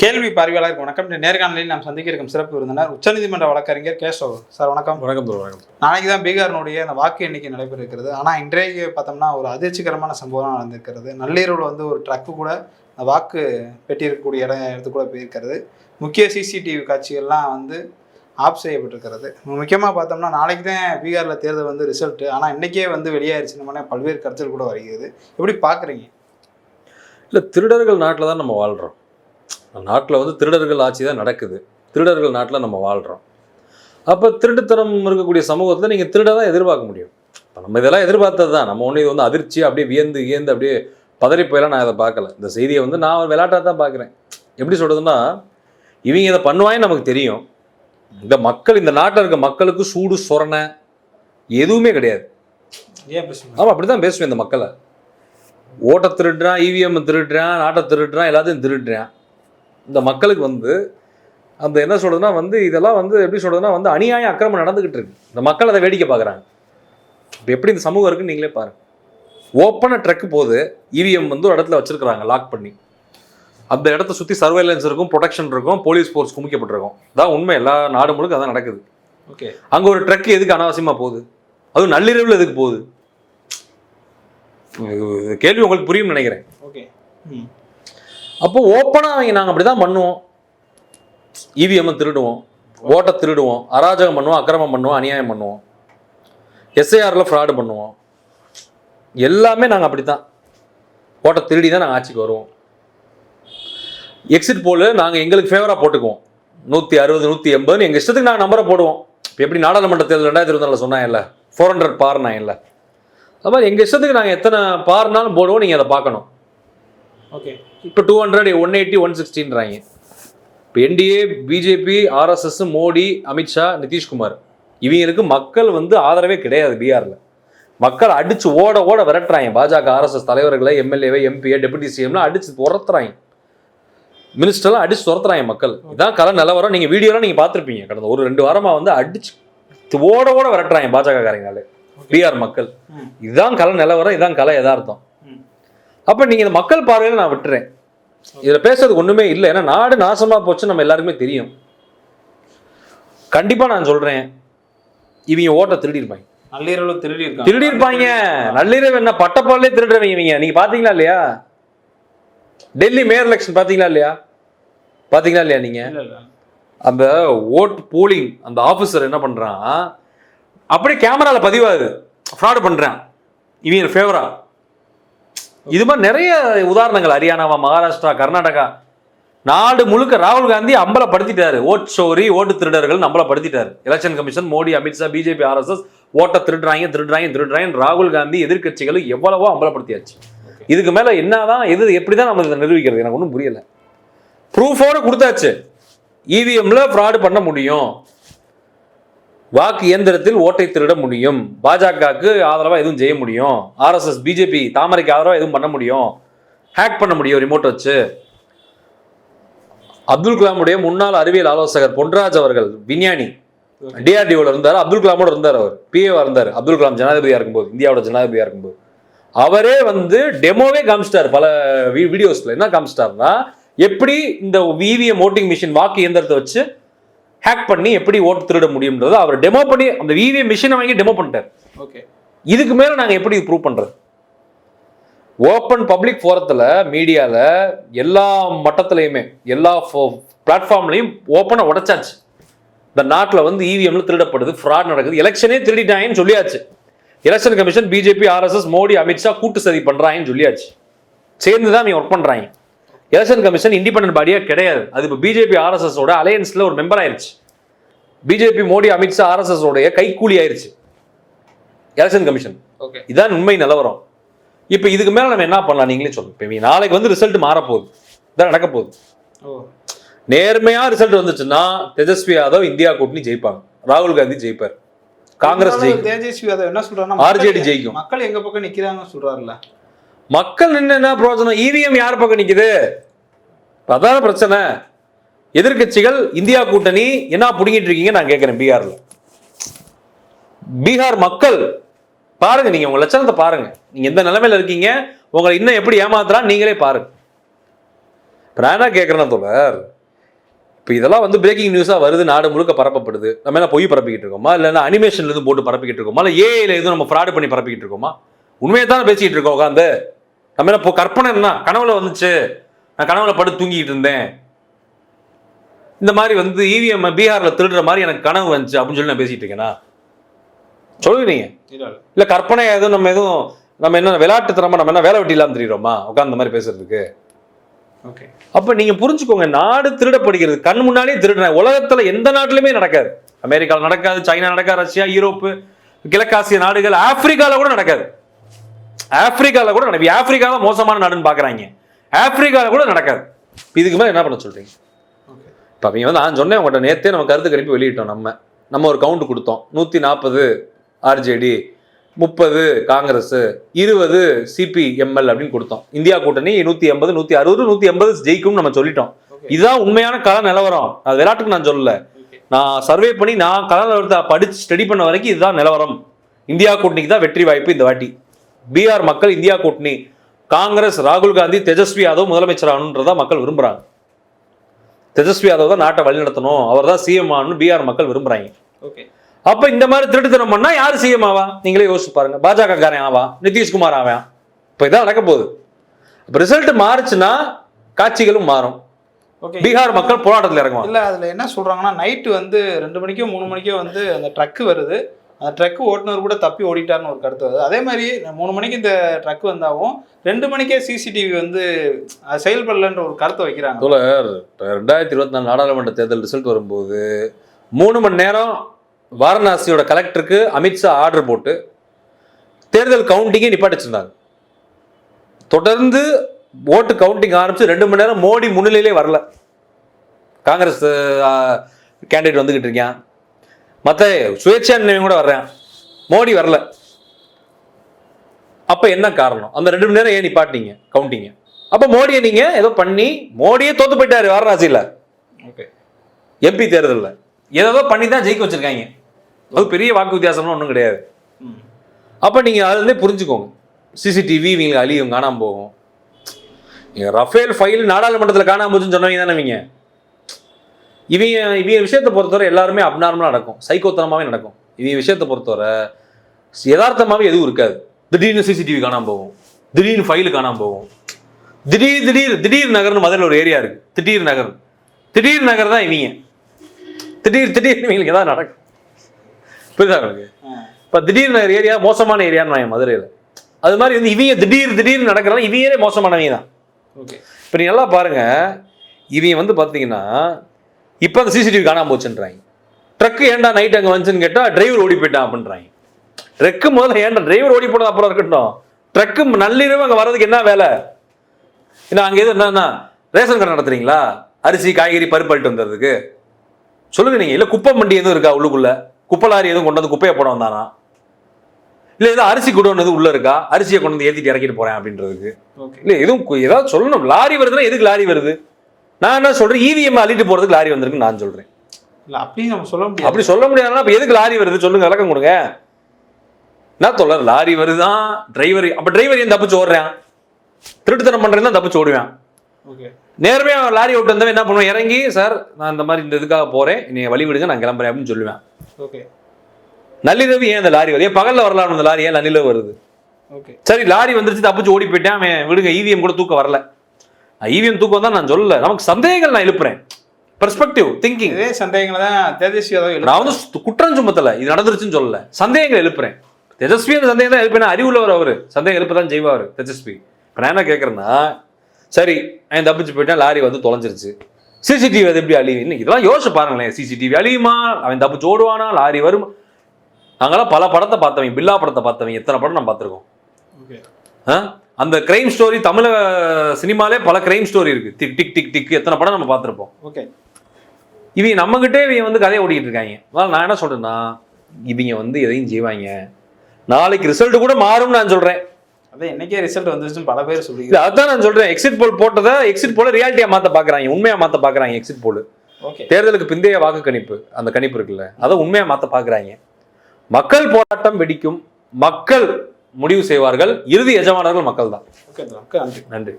கேள்வி பார்வையாளருக்கு வணக்கம். நேர்காணலில் நாம் சந்திக்க இருக்கும் சிறப்பு விருந்தினர் உச்சநீதிமன்ற வழக்கறிஞர் கேசவ் சார் வணக்கம். வணக்கம் வணக்கம். நாளைக்கு தான் பீகாரினுடைய அந்த வாக்கு எண்ணிக்கை நடைபெற இருக்கிறது ஆனால் இன்றைக்கு பார்த்தோம்னா ஒரு அதிர்ச்சிகரமான சம்பவம் நடந்திருக்கிறது. நள்ளிரவில் வந்து ஒரு ட்ரக்கு கூட அந்த வாக்கு பெட்டி இருக்கக்கூடிய இடம் இடத்துக்கு கூட போயிருக்கிறது. முக்கிய சிசிடிவி காட்சிகள்லாம் வந்து ஆஃப் செய்யப்பட்டிருக்கிறது. முக்கியமாக பார்த்தோம்னா நாளைக்கு தான் பீகாரில் தேர்தல் வந்து ரிசல்ட்டு ஆனால் இன்றைக்கே வந்து வெளியாயிருச்சு. நம்ம பல்வேறு கருத்துகள் கூட வருகிறது. எப்படி பார்க்குறீங்க? இல்லை திருடர்கள் நாட்டில் தான் நம்ம வாழ்கிறோம் நாட்டில் வந்து திருடர்கள் ஆட்சி தான் நடக்குது. திருடர்கள் நாட்டில் நம்ம வாழ்கிறோம் அப்போ திருட்டுத்தனம் இருக்கக்கூடிய சமூகத்தில் நீங்கள் திருட தான் எதிர்பார்க்க முடியும். இப்போ நம்ம இதெல்லாம் எதிர்பார்த்தது தான். நம்ம ஒன்று இது வந்து அதிர்ச்சி அப்படியே வியந்து வியந்து அப்படியே பதறி போயெல்லாம் நான் இதை பார்க்கல. இந்த செய்தியை வந்து நான் விளையாட்டாக தான் பார்க்குறேன். எப்படி சொல்கிறதுன்னா இவங்க இதை பண்ணுவாங்கன்னு நமக்கு தெரியும். இந்த மக்கள் இந்த நாட்டில் இருக்க மக்களுக்கு சூடு சொரணை எதுவுமே கிடையாது. ஏன் ஆமாம் அப்படி தான் பேசுவேன் இந்த மக்களை. ஓட்டை திருடுறான் இவிஎம் திருடுறான் நாட்டை திருடுறான் எல்லாத்தையும் திருடுறான். இந்த மக்களுக்கு வந்து அந்த என்ன சொல்றதுன்னா வந்து இதெல்லாம் வந்து எப்படி சொல்றதுன்னா வந்து அநியாயம் அக்கிரமம் நடந்துகிட்டு இருக்கு. இந்த மக்கள் அதை வேடிக்கை பார்க்குறாங்க. இப்போ எப்படி இந்த சமூகம் இருக்குன்னு நீங்களே பாருங்க. ஓப்பனாக ட்ரக்கு போகுது இவிஎம் வந்து ஒரு இடத்துல வச்சிருக்கிறாங்க லாக் பண்ணி. அந்த இடத்த சுற்றி சர்வேலன்ஸ் இருக்கும் ப்ரொடெக்ஷன் இருக்கும் போலீஸ் ஃபோர்ஸ் குமிக்கப்பட்டிருக்கும். அதான் உண்மை. எல்லா நாடு முழுக்க அதான் நடக்குது. ஓகே அங்கே ஒரு ட்ரக் எதுக்கு அனாவசியமாக போகுது? அதுவும் நள்ளிரவில் எதுக்கு போகுது? கேள்வி உங்களுக்கு புரியும்னு நினைக்கிறேன். ஓகே அப்போ ஓப்பனாக அவங்க நாங்கள் அப்படி தான் பண்ணுவோம். இவிஎம் திருடுவோம். ஓட்டை திருடுவோம். அராஜகம் பண்ணுவோம் அக்கிரமம் பண்ணுவோம் அநியாயம் பண்ணுவோம். எஸ்ஐஆரில் ஃப்ராடு பண்ணுவோம். எல்லாமே நாங்கள் அப்படி தான் ஓட்டை திருடி தான் நாங்கள் ஆட்சிக்கு வருவோம். எக்ஸிட் போல் நாங்கள் எங்களுக்கு ஃபேவராக போட்டுக்குவோம். நூற்றி அறுபது நூற்றி எண்பதுன்னு எங்கள் இஷ்டத்துக்கு நாங்கள் நம்பரை போடுவோம். இப்போ எப்படி நாடாளுமன்ற தேர்தல் ரெண்டாயிரத்தி இருபத்தி சொன்னேன் இல்லை ஃபோர் ஹண்ட்ரட் பார் நான் இல்லை அது மாதிரி எங்கள் இஷ்டத்துக்கு நாங்கள் எத்தனை பார்னாலும் போடுவோம் நீங்கள் அதை பார்க்கணும். ஓகே இப்போ two hundred one eighty one சிக்ஸ்டின்றாங்க இப்போ NDA BJP RSS Modi Amit Shah Nitish Kumar. இவங்களுக்கு மக்கள் வந்து ஆதரவே கிடையாது பீகாரில் மக்கள் அடிச்சு ஓட ஓட விரட்டுறாங்க. பாஜக ஆர்எஸ்எஸ் தலைவர்களை எம்எல்ஏவை எம்பியை டெபுட்டி சிஎம்லாம் அடிச்சு துரத்துறாங்க. மினிஸ்டர்லாம் அடிச்சு துரத்துறாங்க மக்கள். இதான் கல நிலவரம். நீங்கள் வீடியோலாம் நீங்கள் பார்த்துருப்பீங்க. கடந்த ஒரு ரெண்டு வாரமாக வந்து அடிச்சு ஓட ஓட விரட்டுறாங்க பாஜக காரங்களே பீகார் மக்கள். இதுதான் கல நிலவரம். இதான் கலை யதார்த்தம். அப்ப நீங்க இந்த மக்கள் பார்வையில நான் விட்டுறேன். இதுல பேசுறதுக்கு ஒண்ணுமே இல்லை. ஏன்னா நாடு நாசமா போச்சு நம்ம எல்லாருக்குமே தெரியும். கண்டிப்பா நான் சொல்றேன். இவங்க ஓட்ட திருடிருப்பாங்க. நள்ளிரவில் திருடி திருடிருப்பாங்க நள்ளிரவு என்ன பட்டப்பாலே திருடுறவங்க இவங்க. நீங்க பாத்தீங்களா இல்லையா? டெல்லி மேயர் எலெக்ஷன் பாத்தீங்களா இல்லையா? பாத்தீங்களா இல்லையா நீங்க? இல்ல இல்ல. அந்த ஓட் போலிங் அந்த ஆஃபீஸர் என்ன பண்றான்? அப்படியே கேமரால பதிவாகுது. ஃப்ராடு பண்றான். இவங்க ஃபேவரா இது மாதிரி நிறைய உதாரணங்கள். ஹரியானாவா மகாராஷ்டிரா கர்நாடகா. நாடு முழுக்க ராகுல் காந்தி அம்பலப்படுத்திட்டாரு ஓட் சோரி ஓட்டு திருடர்கள் அம்பலப்படுத்திட்டாரு election commission Modi Amit Shah BJP RSS ஓட்டை திருடுறாங்க திருடுறாங்க திருடுறாங்க ராகுல் காந்தி எதிர்க்கட்சிகள் எவ்வளவோ அம்பலப்படுத்தியாச்சு. இதுக்கு மேல என்னதான் எது எப்படிதான் நம்ம இதை நிரூபிக்கிறது? எனக்கு ஒன்றும் புரியல. ப்ரூஃபோட கொடுத்தாச்சு. இவிஎம்ல ஃப்ராடு பண்ண முடியும். வாக்கு இயந்திரத்தில் ஓட்டை திருட முடியும். பாஜகவுக்கு ஆதரவாக எதுவும் செய்ய முடியும். ஆர்எஸ்எஸ் பிஜேபி தாமரைக்கு ஆதரவாக எதுவும் பண்ண முடியும். ஹேக் பண்ண முடியும் ரிமோட் வச்சு. அப்துல் கலாமுடைய முன்னாள் அறிவியல் ஆலோசகர் பொன்ராஜ் அவர்கள் விஞ்ஞானி. டிஆர்டிஓவில் இருந்தார் அப்துல் கலாமோட இருந்தார் அவர். பிஏவாக இருந்தார் அப்துல் கலாம் ஜனாதிபதியாக இருக்கும்போது இந்தியாவோட ஜனாதிபதியாக இருக்கும்போது. அவரே வந்து டெமோவே காமிச்சிட்டார் பல வீடியோஸில் என்ன காமிச்சிட்டாருன்னா எப்படி இந்த விவிஎம் ஓட்டிங் மிஷின் வாக்கு இயந்திரத்தை வச்சு ஹேக் பண்ணி எப்படி ஓட்டு திருட முடியும்ன்றது அவர் டெமோ பண்ணி அந்த விவிஎம் மிஷினை வாங்கி டெமோ பண்ணிட்டார். ஓகே இதுக்கு மேல நாங்க எப்படி ப்ரூவ் பண்றது? ஓப்பன் பப்ளிக் ஃபோரத்தில் மீடியால எல்லா மட்டத்திலையுமே எல்லா பிளாட்ஃபார்ம்லையும் ஓப்பனாக உடைச்சாச்சு. இந்த நாட்டில் வந்து E இவிஎம்ல திருடப்படுது ஃப்ராட் நடக்குது எலெக்ஷனே திருடிட்டாங்கன்னு சொல்லியாச்சு. Election commission BJP RSS Modi Amit Shah கூட்டு சதி பண்றாங்கன்னு சொல்லியாச்சு. சேர்ந்து தான் நீங்க ஒர்க் பண்றாங்க. எலெக்ஷன் கமிஷன் இண்டிபெண்டன்ட் பாடியா கிடையாது. அது இப்போ பிஜேபி ஆர்எஸ்எஸ் ஓட அலையன்ஸ்ல ஒரு மெம்பர் ஆயிருச்சு. பிஜேபி மோடி அமித்ஷா ஆர்எஸ்எஸ் உடைய கைக்கூலி ஆயிருச்சு. Election commission. ஓகே. இதான் உண்மை நிலவரம். இப்போ இதுக்கு மேல நம்ம என்ன பண்ணலாம்? நீங்களே சொல்லுங்க. இப்போ நாளைக்கு வந்து ரிசல்ட் மாறப்போகுது. இதான் நடக்க போகுது ஓ. நேர்மையா ரிசல்ட் வந்துச்சுன்னா தேஜஸ்வி யாதவ் இந்தியா கூட்டணி ஜெயிப்பாங்க. ராகுல் காந்தி ஜெயிப்பார். காங்கிரஸ் ஜெயிக்கும். தேஜஸ்வி யாதவ் என்ன சொல்றாருன்னா RJD மக்கள் ஜெயிக்கும். மக்கள் எங்க பக்கம் நிக்கிறாங்கன்னு சொல்றாருல்ல. மக்கள் நின்று என்ன பிரயோஜனம்? இவிஎம் யார் பக்கம் நிற்குது அதான பிரச்சனை. எதிர்க்கட்சிகள் இந்தியா கூட்டணி என்ன புடுங்கிட்டு இருக்கீங்க நான் கேட்குறேன் பீகார்ல. பீகார் மக்கள் பாருங்க நீங்க உங்க லட்சணத்தை பாருங்க. நீங்க எந்த நிலைமையில இருக்கீங்க? உங்களை இன்னும் எப்படி ஏமாத்துறா நீங்களே பாருங்க. இப்போ நான் தோழர் இப்போ இதெல்லாம் வந்து பிரேக்கிங் நியூஸாக வருது நாடு முழுக்க பரப்பப்படுது. நம்ம என்ன பொய் பரப்பிக்கிட்டு இருக்கோமா? இல்லைன்னா அனிமேஷன்ல இருந்து போட்டு பரப்பிக்கிட்டு இருக்கோமா? இல்லை ஏஐல எதுவும் நம்ம ஃப்ராடு பண்ணி பரப்பிக்கிட்டு இருக்கோமா? உண்மையை தானே பேசிக்கிட்டு இருக்கோம் உட்காந்து என்ன இப்போ கற்பனை என்ன? கனவுல வந்துச்சு. நான் கனவுல படுத்து தூங்கிட்டு இருந்தேன். இந்த மாதிரி வந்து E இவிஎம் பீகார்ல திருடுற மாதிரி எனக்கு கனவு வந்துச்சு அப்படின்னு சொல்லி நான் பேசிட்டு இருக்கேனா? சொல்லுங்க நீங்க இல்ல கற்பனை எதுவும் நம்ம எதுவும் நம்ம என்ன விளையாட்டுத்தனமா நம்ம என்ன வேலை வெட்டி இல்லாம தெரியுறோமா? உட்காந்து மாதிரி பேசுறதுக்கு. ஓகே. அப்ப நீங்க புரிஞ்சுக்கோங்க நாடு திருடப்படுகிறது. கண் முன்னாலே திருடுறேன். உலகத்துல எந்த நாட்டிலுமே நடக்காது. அமெரிக்கால நடக்காது சைனா நடக்காது ரஷ்யா யூரோப்பு கிழக்காசிய நாடுகள் ஆப்பிரிக்கால கூட நடக்காது. ஆப்பிரிக்கால கூட நடக்கும் ஆப்பிரிக்கா தான் மோசமான நாடுன்னு பாக்குறாங்க. ஆப்பிரிக்கால கூட நடக்காது. இதுக்கு மேல என்ன பண்ண சொல்றீங்க? ஓகே இப்போ அவங்க வந்து நான் சொன்னேன் உங்கள்கிட்ட நேற்றே நம்ம கருத்து கணிப்பு வெளியிட்டோம் நம்ம. நம்ம ஒரு கவுண்ட் கொடுத்தோம். நூற்றி நாற்பது ஆர்ஜேடி முப்பது காங்கிரஸ் இருபது சிபிஎம்எல் அப்படின்னு கொடுத்தோம். இந்தியா கூட்டணி நூற்றி எண்பது நூற்றி அறுபது நூற்றி எண்பது ஜெயிக்கும்னு நம்ம சொல்லிட்டோம். இதுதான் உண்மையான கள நிலவரம். அது விளையாட்டுக்கு நான் சொல்லல. நான் சர்வே பண்ணி நான் கள நிலவரத்தை படிச்சு ஸ்டடி பண்ண வரைக்கும் இதுதான் நிலவரம். இந்தியா கூட்டணிக்கு தான் வெற்றி வாய்ப்பு இந்த வாட்டி. பீகார் மக்கள் இந்தியா கூட்டணி காங்கிரஸ் ராகுல் காந்தி தேஜஸ்வி யாதவ் முதலமைச்சர் ஆகணுன்றதா மக்கள் விரும்புறாங்க. தேஜஸ்வி யாதவ் தான் நாட்டை வழிநடத்தணும். அவர் தான் சிஎம் ஆகணும்னு பீகார் மக்கள் விரும்புறாங்க. ஓகே. அப்ப இந்த மாதிரி திருட்டுத்தனம் பண்ணா யார் சிஎம் ஆவா? நீங்களே யோசிச்சு பாருங்க. பாஜக காரன் ஆவா? நிதிஷ்குமார் ஆவான் இப்ப இதான் நடக்க போகுது. இப்ப ரிசல்ட் மாறுச்சுன்னா காட்சிகளும் மாறும். ஓகே. பீகார் மக்கள் போராட்டத்தில் இறங்குவாங்க. இல்ல அதுல என்ன சொல்றாங்கன்னா நைட்டு வந்து ரெண்டு மணிக்கோ மூணு மணிக்கோ வந்து அந்த ட்ரக் வருது. அந்த ட்ரக் ஓட்டுநர் கூட தப்பி ஓடிட்டார்னு ஒரு கருத்து வருது. அதே மாதிரி மூணு மணிக்கு இந்த ட்ரக் வந்தாவும் ரெண்டு மணிக்கே சிசிடிவி வந்து அது செயல்படலன்ற ஒரு கருத்தை வைக்கிறாங்க. தோழர் ரெண்டாயிரத்தி இருபத்தி நாலு நாடாளுமன்ற தேர்தல் ரிசல்ட் வரும்போது மூணு மணி நேரம் வாரணாசியோட கலெக்டருக்கு அமித்ஷா ஆர்டர் போட்டு தேர்தல் கவுண்டிங்கே நிப்பாட்டிச்சிருந்தாங்க தொடர்ந்து ஓட்டு கவுண்டிங் ஆரம்பிச்சு ரெண்டு மணி நேரம் மோடி முன்னிலையிலே வரல. காங்கிரஸ் கேண்டிடேட் வந்துக்கிட்டு இருக்கேன். மற்ற சுயேட்சா நிலையம் கூட வர்றேன். மோடி வரல. அப்ப என்ன காரணம்? அந்த ரெண்டு மணி நேரம் ஏன் நிப்பாட்டினீங்க? கவுண்டிங்க அப்ப மோடியை நீங்க ஏதோ பண்ணி மோடியே தோத்து போயிட்டாரு வாரணாசியில ஓகே. எம்பி தேர்தலில். ஏதோ பண்ணி தான் ஜெயிக்க வச்சிருக்காங்க. அது பெரிய வாக்கு வித்தியாசம்லாம் ஒன்றும் கிடையாது. அப்போ நீங்கள் அதுலேருந்தே புரிஞ்சுக்கோங்க. சிசிடிவி இவங்களுக்கு அழியும் காணாம போகும். நீங்கள் ரஃபேல் ஃபைல் நாடாளுமன்றத்தில் காணாம போச்சுன்னு சொன்னவங்க தானே இவங்க? இவங்க இவங்க விஷயத்தை பொறுத்தவரை எல்லாருமே அப்நார்மலாக நடக்கும். சைக்கோத்தனமாகவே நடக்கும். இவங்க விஷயத்தை பொறுத்தவரை யதார்த்தமாகவே எதுவும் இருக்காது. திடீர்னு சிசிடிவி காணாம போகும். திடீர்னு ஃபைல் காணாம போகும். திடீர் திடீர் திடீர் நகர்னு மதுரையில் ஒரு ஏரியா இருக்கு. திடீர் நகர் திடீர் நகர் தான் இவங்க. திடீர் திடீர்னு இவங்களுக்கு ஏதாவது நடக்கும். புரியுதா உங்களுக்கு. இப்போ திடீர் நகர் ஏரியா மோசமான ஏரியான்னு நான் மதுரையில். அது மாதிரி வந்து இவங்க திடீர் திடீர்னு நடக்கிறதா இவங்களே மோசமானவங்க தான் ஓகே. இப்போ நீ நல்லா பாருங்க. இவங்க வந்து பார்த்தீங்கன்னா இப்போ அந்த சிசிடிவி காணாம போச்சுன்றாங்க. ட்ரக்கு ஏன்டா நைட் அங்கே வந்துச்சுன்னு கேட்டால் டிரைவர் ஓடி போயிட்டான் அப்படின்றாங்க. ட்ரக்கு முதல்ல ஏன்டா டிரைவர் ஓடி போனது அப்புறம் இருக்கட்டும். ட்ரக்கு நள்ளிரவு அங்கே வர்றதுக்கு என்ன வேலை? ஏன்னா அங்கே எது என்னன்னா ரேஷன் கடை நடத்துறீங்களா? அரிசி காய்கறி பருப்பு அள்ளிட்டு வந்துடுறதுக்கு. சொல்லுங்க நீங்க. இல்ல குப்பை மண்டி எதுவும் இருக்கா உள்ளுக்குள்ள? குப்பை லாரி எதுவும் கொண்டு வந்து குப்பையை போட வந்தானா? இல்ல ஏதோ அரிசி குடோன் எதுவும் உள்ள இருக்கா? அரிசியை கொண்டு வந்து ஏத்திட்டு இறக்கிட்டு போறேன் அப்படின்றதுக்கு. இல்ல எதுவும் ஏதாவது சொல்லணும். லாரி வருதுன்னா எதுக்கு லாரி வருது? நான் என்ன சொல்றேன்? இவிஎம் அள்ளிட்டு போறதுக்கு லாரி வந்திருக்குன்னு நான் சொல்றேன். இல்ல அப்படின்னு நம்ம சொல்ல முடியாது. அப்படி சொல்ல முடியாதுன்னா அப்ப எதுக்கு லாரி வருது? சொல்லுங்க விளக்கம் கொடுங்க. என்ன தொல்லர் லாரி வருதான் டிரைவர் அப்ப டிரைவர் ஏன் தப்பிச்சு ஓடுறான்? திருட்டுத்தனம் பண்றேன் தான் தப்பிச்சு ஓடுவேன். ஓகே. நேரமே அவன் லாரி ஓட்டு வந்தவன் என்ன பண்ணுவான்? இறங்கி சார் நான் இந்த மாதிரி இந்த இதுக்காக போறேன். நீங்க வழி விடுங்க நான் கிளம்புறேன் அப்படின்னு சொல்லுவேன். ஓகே. நள்ளிரவு ஏன் இந்த லாரி வருது? ஏன் பகல்ல வரலாம் இந்த லாரி ஏன் நள்ளிரவு வருது? ஓகே. சரி லாரி வந்துருச்சு தப்பிச்சு ஓடி போயிட்டேன் அவன் விடுங்க இவிஎம் கூட தூக்கம் வரல. இவிஎம் தூக்கம் தான் நான் சொல்லல. நமக்கு சந்தேகங்கள் நான் எழுப்புறேன். பெர்ஸ்பெக்டிவ் திங்கிங் இதே சந்தேகங்களை தான் தேஜஸ்வி யாதவ். நான் வந்து குற்றம் சுமத்தல. இது நடந்துருச்சுன்னு சொல்லல. சந்தேகங்கள் எழுப்புறேன். தேஜஸ்வி அந்த சந்தேகம் தான் எழுப்பினா அறிவுள்ளவர் அவரு. சந்தேகம் எழுப்ப தான் செய்வார் தேஜஸ்வி. இப்போ நான் என்ன கேட்குறேன்னா சரி அவன் தப்பிச்சு போயிட்டான் லாரி வந்து தொலைஞ்சிருச்சு. சிசிடிவி அது எப்படி அழியும்? இல்லை இதெல்லாம் யோசிச்சு பாருங்களேன். சிசிடிவி அழியுமா? அவன் தப்பிச்சு ஓடுவானா? லாரி வரும்? நாங்களாம் பல படத்தை பார்த்தவங்க பில்லா படத்தை பார்த்தவங்க எத்தனை படம் நான் பார்த்துருக்கோம்? ஆ? அந்த கிரைம் ஸ்டோரி தமிழக சினிமாலே பல கிரைம் ஸ்டோரி இருக்கு. டிக் டிக் டிக் டிக் எத்தனை படம் நம்ம பார்த்துருப்போம். ஓகே. இவங்க நம்மகிட்டே இவங்க வந்து கதையை ஓடிக்கிட்டு இருக்காங்க. அதனால நான் என்ன சொல்றேன்னா இவங்க வந்து எதையும் செய்வாங்க. நாளைக்கு ரிசல்ட் கூட மாறும்னு நான் சொல்றேன். அதான் இன்னைக்கே ரிசல்ட் வந்துருச்சுன்னு பல பேர் சொல்லிக்கிறாங்க அதான் நான் சொல்றேன். எக்ஸிட் போல் போட்டதை எக்ஸிட் போல ரியாலிட்டியா மாத்த பாக்குறாங்க. உண்மையா மாத்த பாக்குறாங்க எக்ஸிட் போல் ஓகே. தேர்தலுக்கு பிந்தைய வாக்கு கணிப்பு அந்த கணிப்பு இருக்குல்ல அதை உண்மையா மாத்த பாக்குறாங்க. மக்கள் போராட்டம் வெடிக்கும். மக்கள் முடிவு செய்வார்கள். இறுதி எஜமானர்கள் மக்கள் தான் நன்றி.